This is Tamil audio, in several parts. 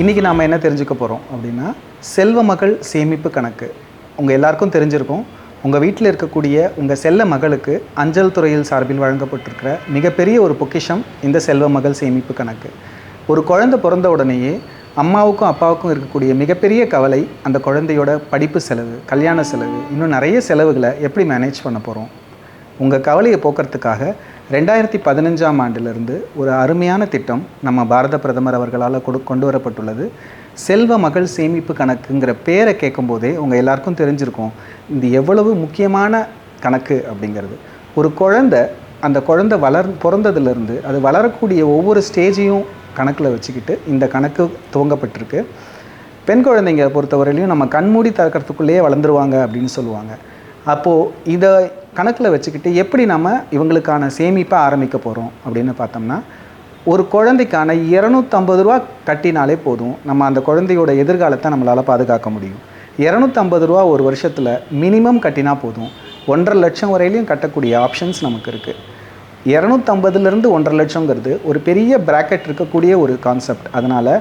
இன்றைக்கி நாம் என்ன தெரிஞ்சுக்க போகிறோம் அப்படின்னா செல்வ மகள் சேமிப்பு கணக்கு. உங்கள் எல்லாருக்கும் தெரிஞ்சிருக்கும். உங்கள் வீட்டில் இருக்கக்கூடிய உங்கள் செல்ல மகளுக்கு அஞ்சல் துறையில் சார்பில் வழங்கப்பட்டிருக்கிற மிகப்பெரிய ஒரு பொக்கிஷம் இந்த செல்வ மகள் சேமிப்பு கணக்கு. ஒரு குழந்தை பிறந்த உடனேயே அம்மாவுக்கும் அப்பாவுக்கும் இருக்கக்கூடிய மிகப்பெரிய கவலை அந்த குழந்தையோட படிப்பு செலவு கல்யாண செலவு இன்னும் நிறைய செலவுகளை எப்படி மேனேஜ் பண்ண போகிறோம் உங்கள் கவலையை போக்குறதுக்காக ரெண்டாயிரத்தி பதினஞ்சாம் ஆண்டிலிருந்து ஒரு அருமையான திட்டம் நம்ம பாரத பிரதமர் அவர்களால் கொடு கொண்டு வரப்பட்டுள்ளது. செல்வ மகள் சேமிப்பு கணக்குங்கிற பேரை கேட்கும்போதே உங்கள் எல்லாருக்கும் தெரிஞ்சிருக்கும் இது எவ்வளவு முக்கியமான கணக்கு அப்படிங்கிறது. ஒரு குழந்த அந்த குழந்தை வளர் பிறந்ததுலேருந்து அது வளரக்கூடிய ஒவ்வொரு ஸ்டேஜையும் கணக்கில் வச்சுக்கிட்டு இந்த கணக்கு துவங்கப்பட்டிருக்கு. பெண் குழந்தைங்க பொறுத்தவரையிலையும் நம்ம கண்மூடி திறக்கிறதுக்குள்ளேயே வளர்ந்துருவாங்க அப்படின்னு சொல்லுவாங்க. அப்போது இதை கணக்கில் வச்சுக்கிட்டு எப்படி நம்ம இவங்களுக்கான சேமிப்பை ஆரம்பிக்க போகிறோம் அப்படின்னு பார்த்தோம்னா ஒரு குழந்தைக்கான இரநூத்தம்பது ரூபா கட்டினாலே போதும். நம்ம அந்த குழந்தையோட எதிர்காலத்தை நம்மளால் பாதுகாக்க முடியும். இரநூத்தம்பது ரூபா ஒரு வருஷத்தில் மினிமம் கட்டினா போதும். ஒன்றரை லட்சம் வரையிலையும் கட்டக்கூடிய ஆப்ஷன்ஸ் நமக்கு இருக்குது இரநூத்தம்பதுலேருந்து ஒன்றரை லட்சங்கிறது ஒரு பெரிய பிராக்கெட் இருக்கக்கூடிய ஒரு கான்செப்ட் அதனால்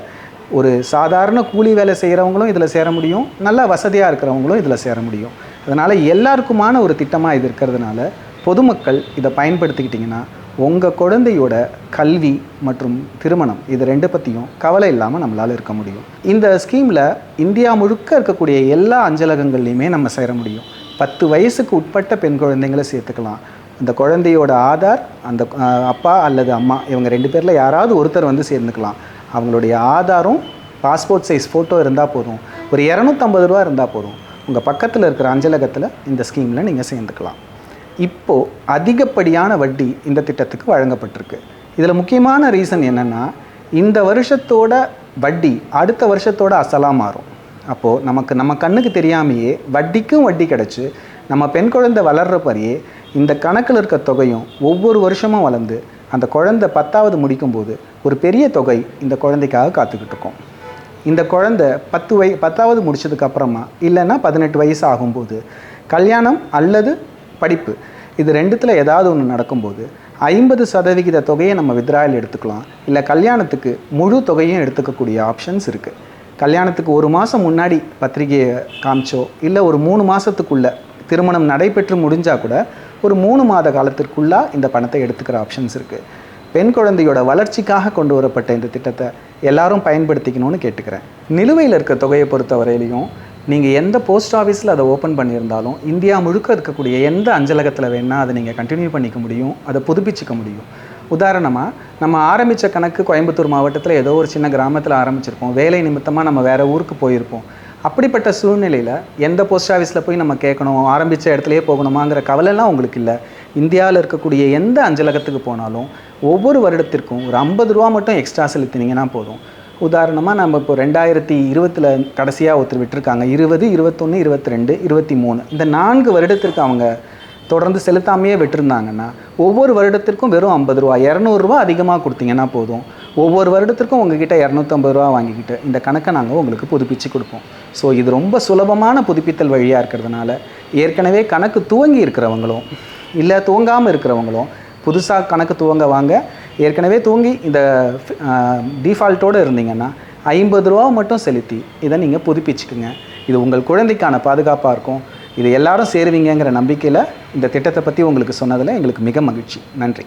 ஒரு சாதாரண கூலி வேலை செய்கிறவங்களும் இதில் சேர முடியும். நல்லா வசதியாக இருக்கிறவங்களும் இதில் சேர முடியும். அதனால் எல்லாருக்குமான ஒரு திட்டமாக இது இருக்கிறதுனால பொதுமக்கள் இதை பயன்படுத்திக்கிட்டிங்கன்னா உங்கள் குழந்தையோட கல்வி மற்றும் திருமணம் இது ரெண்டு பற்றியும் கவலை இல்லாமல் நம்மளால் இருக்க முடியும். இந்த ஸ்கீமில் இந்தியா முழுக்க இருக்கக்கூடிய எல்லா அஞ்சலகங்கள்லையுமே நம்ம சேர முடியும். பத்து வயசுக்கு உட்பட்ட பெண் குழந்தைங்களை சேர்த்துக்கலாம். அந்த குழந்தையோட ஆதார் அந்த அப்பா அல்லது அம்மா இவங்க ரெண்டு பேரில் யாராவது ஒருத்தர் வந்து சேர்ந்துக்கலாம். அவங்களுடைய ஆதாரும் பாஸ்போர்ட் சைஸ் ஃபோட்டோ இருந்தால் போதும். ஒரு இரநூத்தம்பது ரூபா இருந்தால் போதும். உங்கள் பக்கத்தில் இருக்கிற அஞ்சலகத்தில் இந்த ஸ்கீமில் நீங்கள் சேர்ந்துக்கலாம். இப்போது அதிகப்படியான வட்டி இந்த திட்டத்துக்கு வழங்கப்பட்டிருக்கு. இதில் முக்கியமான ரீசன் என்னென்னா இந்த வருஷத்தோட வட்டி அடுத்த வருஷத்தோட அசலாக மாறும். அப்போது நமக்கு நம்ம கண்ணுக்கு தெரியாமையே வட்டிக்கும் வட்டி கிடச்சி நம்ம பெண் குழந்தை வளர்றப்பறையே இந்த கணக்கில் இருக்க தொகையும் ஒவ்வொரு வருஷமும் வளர்ந்து அந்த குழந்தை பத்தாவது முடிக்கும்போது ஒரு பெரிய தொகை இந்த குழந்தைக்காக காத்துக்கிட்டு இருக்கோம். இந்த குழந்தை பத்து வய பத்தாவது முடிச்சதுக்கு அப்புறமா இல்லைன்னா பதினெட்டு வயசு ஆகும்போது கல்யாணம் அல்லது படிப்பு இது ரெண்டுத்தில் ஏதாவது ஒன்று நடக்கும்போது ஐம்பது சதவிகித தொகையை நம்ம வித்ராயில் எடுத்துக்கலாம். இல்லை கல்யாணத்துக்கு முழு தொகையும் எடுத்துக்கக்கூடிய ஆப்ஷன்ஸ் இருக்குது கல்யாணத்துக்கு ஒரு மாதம் முன்னாடி பத்திரிகையை காமிச்சோ இல்லை ஒரு மூணு மாதத்துக்குள்ளே திருமணம் நடைபெற்று முடிஞ்சால் கூட ஒரு மூணு மாத காலத்திற்குள்ளாக இந்த பணத்தை எடுத்துக்கிற ஆப்ஷன்ஸ் இருக்குது பெண் குழந்தையோட வளர்ச்சிக்காக கொண்டு வரப்பட்ட இந்த திட்டத்தை எல்லாரும் பயன்படுத்திக்கணும்னு கேட்டுக்கிறேன். நிலுவையில் இருக்க தொகையை பொறுத்த வரையிலையும் நீங்கள் எந்த போஸ்ட் ஆஃபீஸில் அதை ஓப்பன் பண்ணியிருந்தாலும் இந்தியா முழுக்க இருக்கக்கூடிய எந்த அஞ்சலகத்தில் வேணால் அதை நீங்கள் கண்டினியூ பண்ணிக்க முடியும் அதை புதுப்பிச்சிக்க முடியும். உதாரணமாக நம்ம ஆரம்பித்த கணக்கு கோயம்புத்தூர் மாவட்டத்தில் ஏதோ ஒரு சின்ன கிராமத்தில் ஆரம்பிச்சிருப்போம். வேலை நிமித்தமாக நம்ம வேறு ஊருக்கு போயிருப்போம். அப்படிப்பட்ட சூழ்நிலையில் எந்த போஸ்ட் ஆஃபீஸில் போய் நம்ம கேட்கணும் ஆரம்பித்த இடத்துலையே போகணுமாங்கிற கவலைலாம் உங்களுக்கு இல்லை. இந்தியாவில் இருக்கக்கூடிய எந்த அஞ்சலகத்துக்கு போனாலும் ஒவ்வொரு வருடத்திற்கும் ஒரு ஐம்பது ரூபா மட்டும் எக்ஸ்ட்ரா செலுத்தினீங்கன்னா போதும். உதாரணமாக நம்ம இப்போ ரெண்டாயிரத்தி இருபத்தில் கடைசியாக ஒருத்தர் விட்டுருக்காங்க. இருபது இருபத்தொன்று இருபத்தி ரெண்டு இருபத்தி மூணு இந்த நான்கு வருடத்திற்கு அவங்க தொடர்ந்து செலுத்தாமையே விட்டுருந்தாங்கன்னா ஒவ்வொரு வருடத்திற்கும் வெறும் ஐம்பது ரூபா இரநூறுவா அதிகமாக கொடுத்தீங்கன்னா போதும். ஒவ்வொரு வருடத்திற்கும் உங்ககிட்ட இரநூத்தம்பது ரூபா வாங்கிக்கிட்டு இந்த கணக்கை நாங்கள் உங்களுக்கு புதுப்பிச்சு கொடுப்போம். ஸோ இது ரொம்ப சுலபமான புதுப்பித்தல் வழியாக இருக்கிறதுனால ஏற்கனவே கணக்கு துவங்கி இருக்கிறவங்களும் இல்லை தூங்காமல் இருக்கிறவங்களும் புதுசாக கணக்கு துவங்க வாங்க. ஏற்கனவே தூங்கி இந்த டிஃபால்ட்டோடு இருந்தீங்கன்னா ஐம்பது ரூபா மட்டும் செலுத்தி இதை நீங்கள் புதுப்பிச்சுக்குங்க. இது உங்கள் குழந்தைக்கான பாதுகாப்பாக இருக்கும். இது எல்லாரும் சேருவீங்கங்கிற நம்பிக்கையில் இந்த திட்டத்தை பற்றி உங்களுக்கு சொன்னதில் எங்களுக்கு மிக மகிழ்ச்சி. நன்றி.